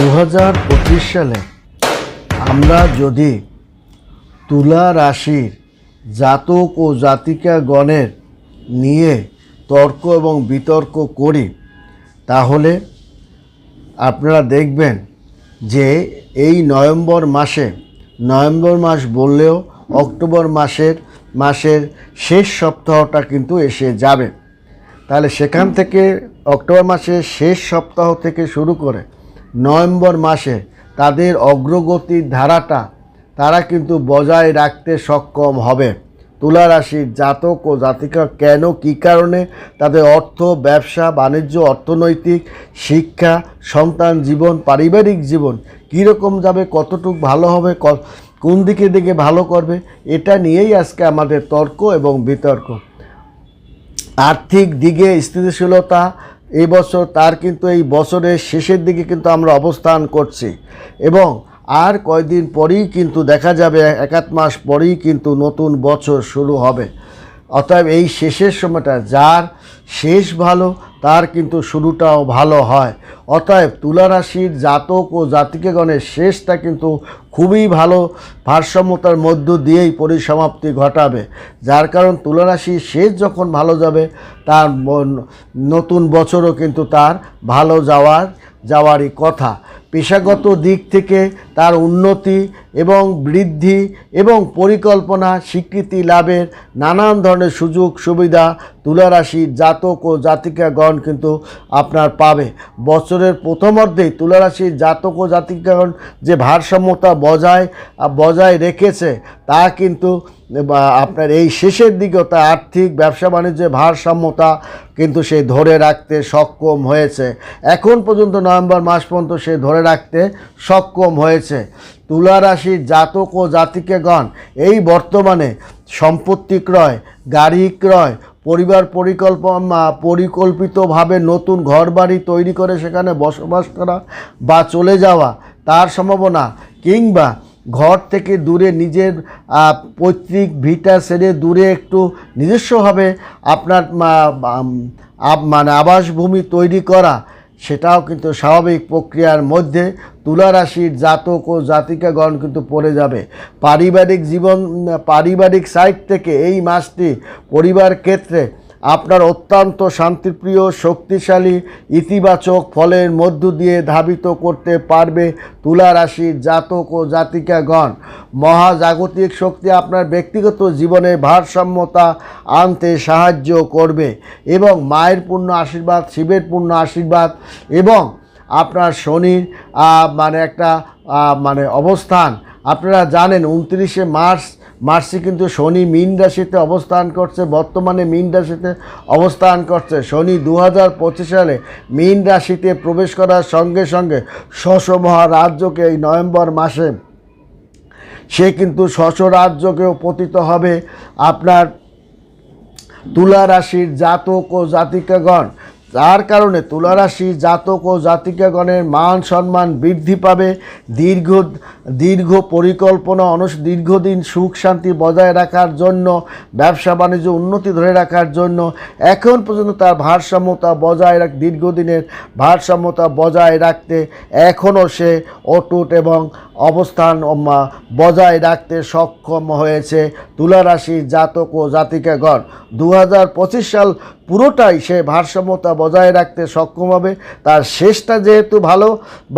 দু হাজার পঁচিশ সালে আমরা যদি তুলা রাশির জাতক ও জাতিকা গণের নিয়ে তর্ক এবং বিতর্ক করি, তাহলে আপনারা দেখবেন যে এই নভেম্বর মাসে, নভেম্বর মাস বললেও অক্টোবর মাসের মাসের শেষ সপ্তাহটা কিন্তু এসে যাবে। তাহলে সেখান থেকে অক্টোবর মাসের শেষ সপ্তাহ থেকে শুরু করে নভেম্বর মাসে তাদের অগ্রগতির ধারাটা তারা কিন্তু বজায় রাখতে সক্ষম হবে। তুলা রাশির জাতক ও জাতিকা কেন, কী কারণে, তাদের অর্থ, ব্যবসা, বাণিজ্য, অর্থনৈতিক, শিক্ষা, সন্তান জীবন, পারিবারিক জীবন কীরকম যাবে, কতটুক ভালো হবে কোন দিকে দিকে ভালো করবে, এটা নিয়েই আজকে আমাদের তর্ক এবং বিতর্ক। আর্থিক দিকে স্থিতিশীলতা এই বছর তার কিন্তু এই বছরের শেষের দিকে কিন্তু আমরা অবস্থান করছি। এবং আর কয়দিন পরেই কিন্তু দেখা যাবে একাত মাস পরেই কিন্তু নতুন বছর শুরু হবে। অতএব এই শেষের সময়টা, যার শেষ ভালো, তার কিন্তু শুরুটাও ভালো হয়। অতএব তুলা রাশির জাতক ও জাতিকেগণের শেষটা কিন্তু খুবই ভালো, ভারসাম্যতার মধ্য দিয়েই পরিসমাপ্তি ঘটাবে। যার কারণ তুলা রাশির শেষ যখন ভালো যাবে, তার নতুন বছরও কিন্তু তার ভালো যাওয়ার, যাওয়ারই কথা। পেশাগত দিক থেকে তার উন্নতি এবং বৃদ্ধি এবং পরিকল্পনা, স্বীকৃতি লাভের নানান ধরনের সুযোগ সুবিধা তুলারাশির জাতক ও জাতিকাগণ কিন্তু আপনার পাবে। বছরের প্রথমার্ধেই তুলারাশির জাতক ও জাতিকাগণ যে ভারসাম্যতা বজায় বজায় রেখেছে তা কিন্তু আপনার এই শেষের দিকেও তা আর্থিক, ব্যবসা বাণিজ্যের ভারসাম্যতা কিন্তু সে ধরে রাখতে সক্ষম হয়েছে। এখন পর্যন্ত নভেম্বর মাস পর্যন্ত সে ধরে রাখতে সক্ষম হয়েছে। তুলা রাশির জাতক ও জাতিকেগণ, এই বর্তমানে সম্পত্তি ক্রয়, গাড়ি ক্রয়, পরিবার পরিকল্পনা পরিকল্পিতভাবে নতুন ঘরবাড়ি তৈরি করে সেখানে বসবাস করা বা চলে যাওয়া তার সম্ভাবনা, কিংবা ঘর থেকে দূরে নিজের পৈতৃক ভিটা সেরে দূরে একটু নিজস্বভাবে আপনার মানে আবাসভূমি তৈরি করা সেটাও কিন্তু স্বাভাবিক প্রক্রিয়ার মধ্যে তুলা রাশির জাতক ও জাতিকাগণ কিন্তু পড়ে যাবে। পারিবারিক জীবন পারিবারিক সাইড থেকে এই মাসটি পরিবার ক্ষেত্রে আপনার অত্যন্ত শান্তিপ্রিয়, শক্তিশালী, ইতিবাচক ফলের মধ্য দিয়ে ধাবিত করতে পারবে তুলা রাশির জাতক ও জাতিকাগণ। মহাজাগতিক শক্তি আপনার ব্যক্তিগত জীবনে ভারসাম্যতা আনতে সাহায্য করবে এবং মায়ের পূর্ণ আশীর্বাদ, শিবের পূর্ণ আশীর্বাদ এবং আপনার শনির মানে একটা মানে অবস্থান। আপনারা জানেন, উনত্রিশে মার্চ মার্চে কিন্তু শনি মীন রাশিতে অবস্থান করছে, বর্তমানে মীন রাশিতে অবস্থান করছে। শনি দু হাজার পঁচিশ সালে মীন রাশিতে প্রবেশ করার সঙ্গে সঙ্গে শশ মহারাজ্যকে এই নভেম্বর মাসে সে কিন্তু শশ রাজ্যকেও পতিত হবে। আপনার তুলা রাশির জাতক ও জাতিকাগণ যার কারণে তুলারাশি জাতক ও জাতিকাগণের মান সম্মান বৃদ্ধি পাবে। দীর্ঘ দীর্ঘ পরিকল্পনা অনুস, দীর্ঘদিন সুখ শান্তি বজায় রাখার জন্য, ব্যবসা বাণিজ্য উন্নতি ধরে রাখার জন্য, এখন পর্যন্ত তার ভারসাম্যতা বজায় রাখ, দীর্ঘদিনের ভারসাম্যতা বজায় রাখতে এখনও সে অটুট এবং অবস্থান বজায় রাখতে সক্ষম হয়েছে তুলারাশি জাতক ও জাতিকাগণ। দু হাজার পঁচিশ সাল পুরোটাই সে ভারসাম্যতা বজায় রাখতে সক্ষম হবে। তার শেষটা যেহেতু ভালো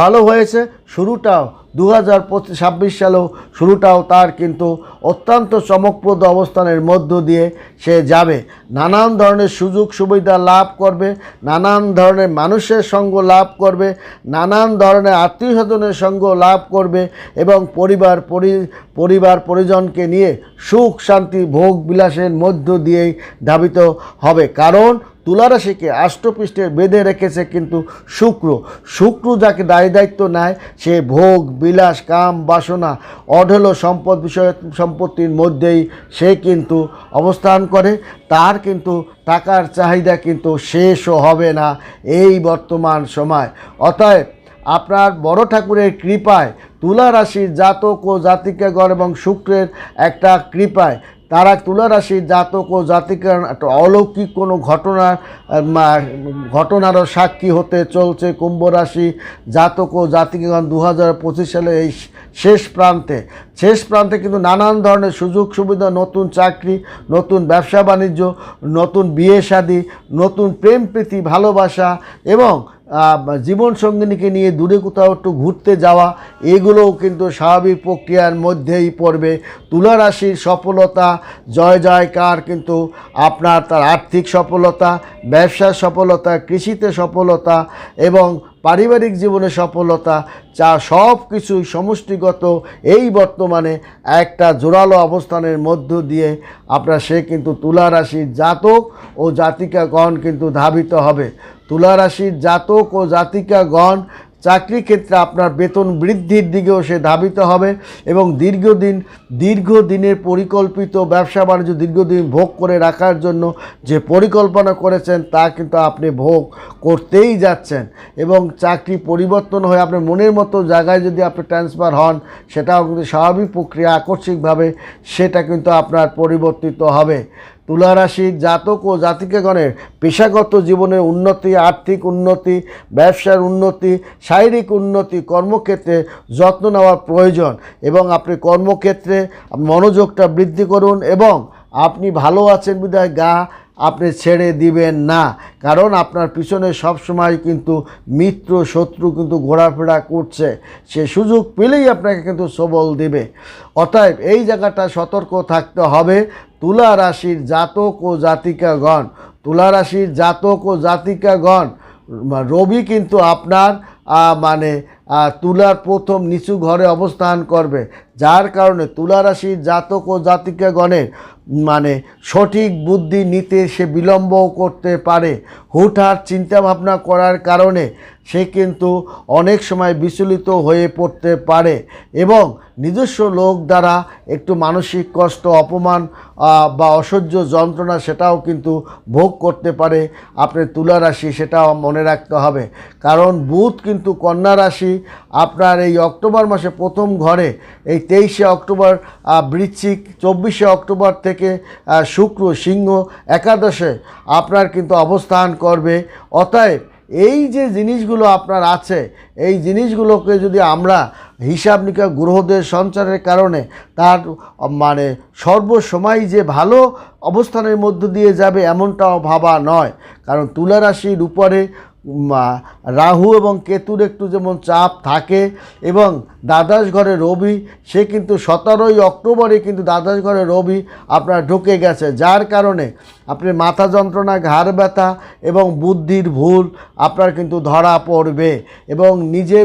ভালো হয়েছে, শুরুটাও দু হাজার ছাব্বিশ সালেও শুরুটাও তার কিন্তু অত্যন্ত চমকপ্রদ অবস্থানের মধ্য দিয়ে সে যাবে। নানান ধরনের সুযোগ সুবিধা লাভ করবে, নানান ধরনের মানুষের সঙ্গ লাভ করবে, নানান ধরনের আত্মীয় স্বজনের সঙ্গ লাভ করবে এবং পরিবার পরি, পরিবার পরিজনকে নিয়ে সুখ শান্তি, ভোগ বিলাসের মধ্য দিয়েই ধাবিত হবে। কারণ তুলারাশিকে আষ্টপৃষ্ঠে বেঁধে রেখেছে কিন্তু শুক্র। শুক্র যাকে দায় দায়িত্ব নেয়, সে ভোগ, বিলাস, কাম, বাসনা, অঢেল সম্পদ বিষয় সম্পত্তির মধ্যেই সে কিন্তু অবস্থান করে। তার কিন্তু টাকার চাহিদা কিন্তু শেষও হবে না এই বর্তমান সময়। অতএব আপনার বড় ঠাকুরের কৃপায় তুলা রাশির জাতক ও জাতিকাগণ এবং শুক্রের একটা কৃপায় তারা তুলা রাশির জাতক ও জাতিকার একটা অলৌকিক কোনো ঘটনা ঘটনারও সাক্ষী হতে চলছে কুম্ভ রাশি জাতক ও জাতিকগণ দু হাজার পঁচিশ সালে এই শেষ প্রান্তে। শেষ প্রান্তে কিন্তু নানান ধরনের সুযোগ সুবিধা, নতুন চাকরি, নতুন ব্যবসা বাণিজ্য, নতুন বিয়ে শাদী, নতুন প্রেম, প্রীতি, ভালোবাসা এবং জীবন সঙ্গিনীকে নিয়ে দূরে কোথাও একটু ঘুরতে যাওয়া, এগুলোও কিন্তু স্বাভাবিক প্রক্রিয়ার মধ্যেই পড়বে। তুলারাশির সফলতা, জয় জয়কার কিন্তু আপনার তার আর্থিক সফলতা, ব্যবসার সফলতা, কৃষিতে সফলতা এবং পারিবারিক জীবনে সফলতা, যা সব কিছুই সমষ্টিগত, এই বর্তমানে একটা জোরালো অবস্থানের মধ্য দিয়ে আপনার সে কিন্তু তুলা রাশির জাতক ও জাতিকাগণ কিন্তু ধাবিত হবে। তুলা রাশির জাতক ও জাতিকাগণ চাকরি ক্ষেত্রে আপনার বেতন বৃদ্ধির দিকেও সে ধাবিত হবে এবং দীর্ঘদিন, দীর্ঘদিনের পরিকল্পিত ব্যবসা বাণিজ্য দীর্ঘদিন ভোগ করে রাখার জন্য যে পরিকল্পনা করেছেন, তা কিন্তু আপনি ভোগ করতেই যাচ্ছেন এবং চাকরি পরিবর্তন হয়ে আপনার মনের মতো জায়গায় যদি আপনি ট্রান্সফার হন, সেটাও কিন্তু স্বাভাবিক প্রক্রিয়া আকস্মিকভাবে, সেটা কিন্তু আপনার পরিবর্তিত হবে। তুলা জাতক ও জাতিকাগণের পেশাগত জীবনের উন্নতি, আর্থিক উন্নতি, ব্যবসার উন্নতি, শারীরিক উন্নতি, কর্মক্ষেত্রে যত্ন নেওয়ার প্রয়োজন এবং আপনি কর্মক্ষেত্রে মনোযোগটা বৃদ্ধি করুন এবং আপনি ভালো আছেন বিধায় গা আপনি ছেড়ে দিবেন না। কারণ আপনার পিছনে সবসময় কিন্তু মিত্র, শত্রু কিন্তু ঘোরাফেরা করছে। সে সুযোগ পেলেই আপনাকে কিন্তু সবল দেবে। অতএব এই জায়গাটা সতর্ক থাকতে হবে। তুলা রাশির জাতক ও জাতিকাগণ, তুলা রাশির জাতক ও জাতিকাগণ, রবি কিন্তু আপনার মানে তুলার প্রথম নিচু ঘরে অবস্থান করবে, যার কারণে তুলা রাশির জাতক ও জাতিকাগণের মানে সঠিক বুদ্ধি নিতে সে বিলম্বও করতে পারে। হুটহাট চিন্তাভাবনা করার কারণে সে কিন্তু অনেক সময় বিচলিত হয়ে পড়তে পারে এবং নিজস্ব লোক দ্বারা একটু মানসিক কষ্ট, অপমান বা অসহ্য যন্ত্রণা সেটাও কিন্তু ভোগ করতে পারে। আপনার তুলা রাশি সেটাও মনে রাখতে হবে। কারণ বুধ কিন্তু কন্যা রাশি আপনার এই অক্টোবর মাসে প্রথম ঘরে, এই তেইশে অক্টোবর বৃশ্চিক, চব্বিশে অক্টোবর থেকে শুক্র, সিংহ, একাদশে আপনার কিন্তু অবস্থান করবে। অতএব এই যে জিনিসগুলো আপনার আছে, এই জিনিসগুলোকে যদি আমরা হিসাব নিকাশ গ্রহদের সঞ্চারের কারণে তার মানে সর্বসময় যে ভালো অবস্থানের মধ্য দিয়ে যাবে এমনটাও ভাবা নয়। কারণ তুলা রাশির উপরে রাহু এবং কেতুর একটু যেমন চাপ থাকে এবং দ্বাদশ ঘরে রবি, সে কিন্তু সতেরোই অক্টোবরে কিন্তু দ্বাদশ ঘরে রবি আপনার ঢুকে গেছে। যার কারণে আপনি মাথা যন্ত্রণা, ঘাড় ব্যথা এবং বুদ্ধির ভুল আপনার কিন্তু ধরা পড়বে এবং নিজের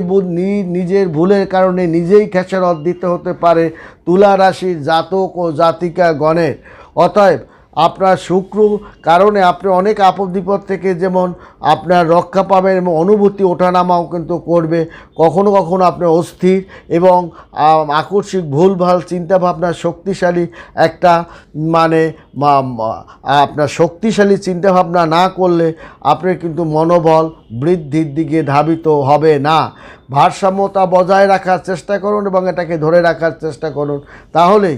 নিজের ভুলের কারণে নিজেই খেসারত দিতে হতে পারে তুলা রাশির জাতক ও জাতিকা গণের অতএব আপনার শুক্র কারণে আপনি অনেক আপদ বিপদ থেকে যেমন আপনার রক্ষা পাবেন এবং অনুভূতি ওঠানামাও কিন্তু করবে। কখনো কখনো আপনি অস্থির এবং আকস্মিক ভুলভাল চিন্তাভাবনার শক্তিশালী একটা মানে আপনার শক্তিশালী চিন্তাভাবনা না করলে আপনি কিন্তু মনোবল বৃদ্ধির দিকে ধাবিত হবে না। ভারসাম্যতা বজায় রাখার চেষ্টা করুন এবং এটাকে ধরে রাখার চেষ্টা করুন। তাহলেই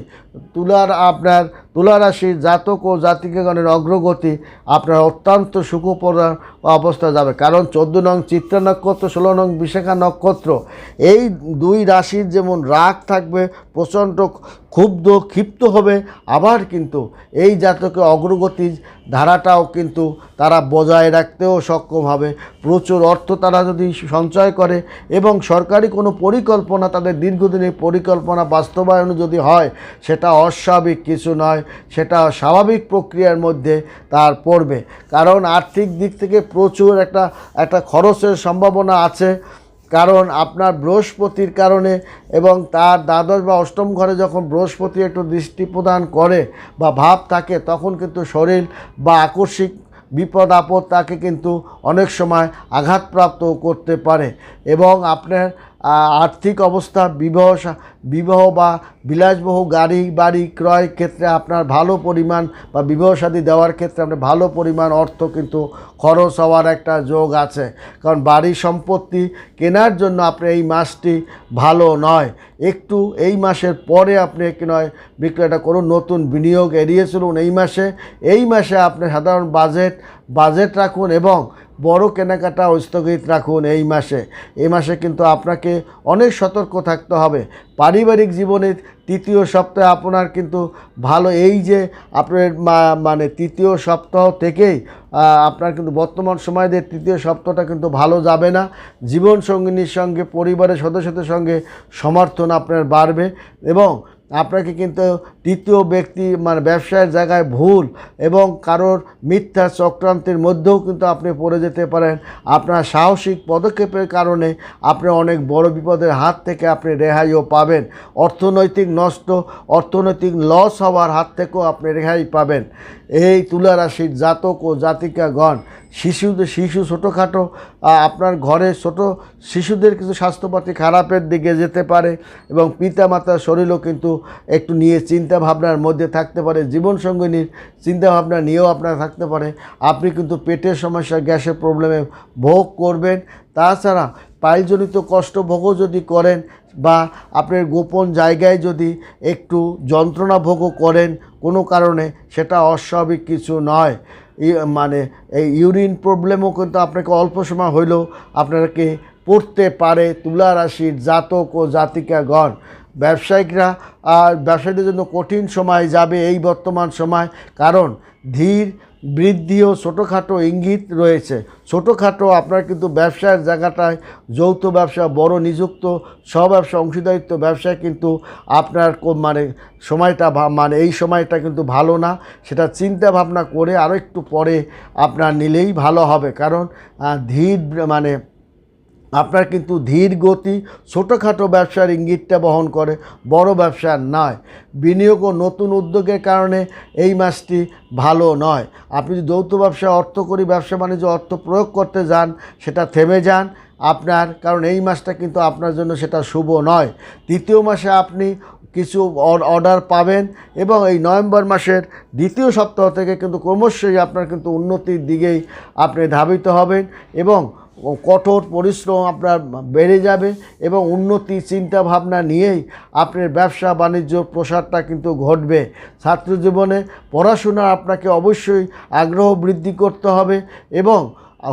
তুলার আপনার, তুলারাশির জাতক ও জাতিকগণের অগ্রগতি আপনার অত্যন্ত সুখপর অবস্থা যাবে। কারণ চোদ্দ নং চিত্রা নক্ষত্র, ষোলো নং বিশাখা নক্ষত্র, এই দুই রাশির যেমন রাগ থাকবে, প্রচণ্ড ক্ষুব্ধ, ক্ষিপ্ত হবে, আবার কিন্তু এই জাতকে অগ্রগতির ধারাটাও কিন্তু তারা বজায় রাখতেও সক্ষম হবে। প্রচুর অর্থ তারা যদি সঞ্চয় করে এবং সরকারি কোনো পরিকল্পনা, তাদের দীর্ঘদিনের পরিকল্পনা বাস্তবায়ন যদি হয়, সেটা অস্বাভাবিক কিছু নয়, সেটা স্বাভাবিক প্রক্রিয়ার মধ্যে তার পড়বে। কারণ আর্থিক দিক থেকে প্রচুর একটা একটা খরচের সম্ভাবনা আছে। কারণ আপনার বৃহস্পতির কারণে এবং তার দ্বাদশ বা অষ্টম ঘরে যখন বৃহস্পতি একটু দৃষ্টি প্রদান করে বা ভাব থাকে, তখন কিন্তু শরীর বা আকস্মিক বিপদ আপদ তাকে কিন্তু অনেক সময় আঘাতপ্রাপ্ত করতে পারে। এবং আপনার আর্থিক অবস্থা, বিবাহ বিবাহ বা বিলাসবহ গাড়ি, বাড়ি ক্রয় ক্ষেত্রে আপনার ভালো পরিমাণ বা বিবাহ সাদী দেওয়ার ক্ষেত্রে আপনার ভালো পরিমাণ অর্থ কিন্তু খরচ হওয়ার একটা যোগ আছে। কারণ বাড়ি সম্পত্তি কেনার জন্য আপনি এই মাসটি ভালো নয়। একটু এই মাসের পরে আপনি কি নয় বিক্রয়টা করুন, নতুন বিনিয়োগ এড়িয়ে চলুন। এই মাসে এই মাসে আপনি সাধারণ বাজেট বাজেট রাখুন এবং বড় কেনাকাটা স্থগিত রাখুন এই মাসে। এই মাসে কিন্তু আপনাকে অনেক সতর্ক থাকতে হবে। পারিবারিক জীবনে তৃতীয় সপ্তাহে আপনার কিন্তু ভালো। এই যে আপনার মানে তৃতীয় সপ্তাহ থেকেই আপনার কিন্তু বর্তমান সময় তৃতীয় সপ্তাহটা কিন্তু ভালো যাবে না। জীবন সঙ্গিনীর সঙ্গে, পরিবারের সদস্যদের সঙ্গে সমর্থন আপনার বাড়বে এবং আপনাকে কিন্তু তৃতীয় ব্যক্তি মানে ব্যবসায়ের জায়গায় ভুল এবং কারোর মিথ্যা চক্রান্তের মধ্যেও কিন্তু আপনি পড়ে যেতে পারেন। আপনার সাহসিক পদক্ষেপের কারণে আপনি অনেক বড় বিপদের হাত থেকে আপনি রেহাইও পাবেন। অর্থনৈতিক নষ্ট, অর্থনৈতিক লস হওয়ার হাত থেকেও আপনি রেহাই পাবেন। এই তুলারাশির জাতক ও জাতিকাগণ শিশুদের, শিশু ছোটোখাটো আপনার ঘরে ছোট শিশুদের কিছু স্বাস্থ্যপাতি খারাপের দিকে যেতে পারে এবং পিতামাতার শরীরও কিন্তু একটু নিয়ে চিন্তা ভাবনার মধ্যে থাকতে পারে, জীবনসঙ্গিনীর চিন্তা ভাবনা নিয়েও আপনার থাকতে পারে। আপনি কিন্তু পেটের সমস্যা, গ্যাসের প্রবলেমে ভোগ করবেন। তাছাড়া পায়জনিত কষ্ট ভোগও যদি করেন বা আপনার গোপন জায়গায় যদি একটু যন্ত্রণা ভোগও করেন, কোনো কারণে সেটা অস্বাভাবিক কিছু নয়। মানে এই ইউরিন প্রবলেমও কিন্তু আপনাকে অল্প সময় হইলেও আপনাকে পড়তে পারে তুলা রাশির জাতক ও জাতিকাগণ। ব্যবসায়িকরা আর ব্যবসায়ীদের জন্য কঠিন সময় যাবে এই বর্তমান সময়। কারণ ধীর, বৃদ্ধি ও ছোটোখাটো ইঙ্গিত রয়েছে। ছোটোখাটো আপনার কিন্তু ব্যবসার জায়গাটায় যৌথ ব্যবসা, বড় নিযুক্ত স্বব্যবসা, অংশীদারিত্ব ব্যবসায় কিন্তু আপনার মানে সময়টা মানে এই সময়টা কিন্তু ভালো না। সেটা চিন্তা ভাবনা করে আরও একটু পরে আপনার নিলেই ভালো হবে। কারণ ধীর মানে আপনার কিন্তু ধীর গতি, ছোটোখাটো ব্যবসার ইঙ্গিতটা বহন করে, বড় ব্যবসার নয়। বিনিয়োগ ও নতুন উদ্যোগের কারণে এই মাসটি ভালো নয়। আপনি যদি যৌথ ব্যবসা অর্থ করি ব্যবসা বাণিজ্য অর্থ প্রয়োগ করতে যান, সেটা থেমে যান। আপনার, কারণ এই মাসটা কিন্তু আপনার জন্য সেটা শুভ নয়। তৃতীয় মাসে আপনি কিছু অর্ডার পাবেন এবং এই নভেম্বর মাসের দ্বিতীয় সপ্তাহ থেকে কিন্তু ক্রমশই আপনার কিন্তু উন্নতির দিকেই আপনি ধাবিত হবেন এবং কঠোর পরিশ্রম আপনার বেড়ে যাবে এবং উন্নতি চিন্তা ভাবনা নিয়েই আপনার ব্যবসা বাণিজ্য প্রসারটা কিন্তু ঘটবে। ছাত্র জীবনে পড়াশোনা আপনাকে অবশ্যই আগ্রহ বৃদ্ধি করতে হবে এবং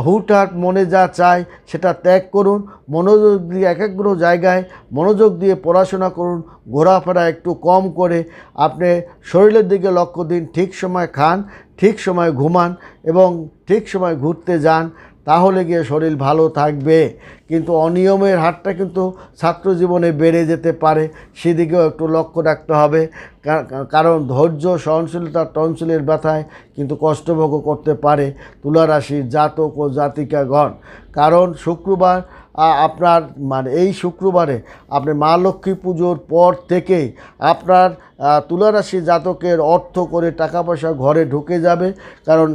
হুটহাট মনে যা চায় সেটা ত্যাগ করুন, মনোযোগ দিয়ে এক একাগ্র জায়গায় মনোযোগ দিয়ে পড়াশোনা করুন, ঘোরাফেরা একটু কম করে আপনি শরীরের দিকে লক্ষ্য দিন, ঠিক সময় খান, ঠিক সময় ঘুমান এবং ঠিক সময় ঘুরতে যান তাহলে গিয়ে শরীর ভালো থাকবে। কিন্তু অনিয়মের হারটা কিন্তু ছাত্র জীবনে বেড়ে যেতে পারে। সেদিকেও একটু লক্ষ্য রাখতে হবে। কারণ ধৈর্য, সহনশীলতা, টনসিলের ব্যথায় কিন্তু কষ্টভোগও করতে পারে তুলা রাশির জাতক ও জাতিকাগণ। কারণ শুক্রবার আপনার মানে এই শুক্রবারে আপনি মা লক্ষ্মী পুজোর পর থেকেই আপনার আহ, তুলা রাশি জাতকের অর্থ করে টাকা পয়সা ঘরে ঢুকে যাবে। কারণ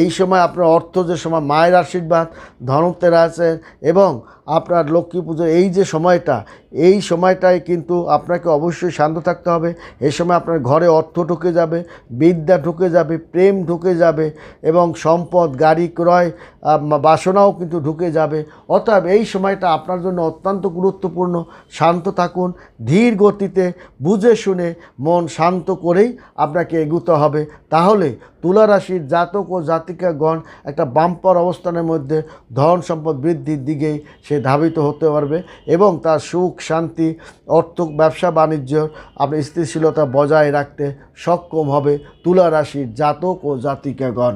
এই সময় আপনার অর্থ যে সময় মায়ের আশীর্বাদ ধনতের আছে এবং আপনার লক্ষ্মী পুজোর এই যে সময়টা, এই সময়টায় কিন্তু আপনাকে অবশ্যই শান্ত থাকতে হবে। এই সময় আপনার ঘরে অর্থ ঢুকে যাবে, বিদ্যা ঢুকে যাবে, প্রেম ঢুকে যাবে এবং সম্পদ, গাড়ি, ক্রয় বাসনাও কিন্তু ঢুকে যাবে। অতএব এই সময়টা আপনার জন্য অত্যন্ত গুরুত্বপূর্ণ। শান্ত থাকুন, ধীর গতিতে বুঝে শুনে মন শান্ত করেই আপনাকে এগুতে হবে। তাহলে তুলা রাশির জাতক ও জাতিকাগণ একটা বাম্পার অবস্থানের মধ্যে ধন সম্পদ বৃদ্ধির দিকেই সে ধাবিত হতে পারবে এবং তার সুখ, শান্তি অর্থ ব্যবসা, বাণিজ্য আপনি স্থিতিশীলতা বজায় রাখতে সক্ষম হবে তুলা রাশির জাতক ও জাতিকাগণ।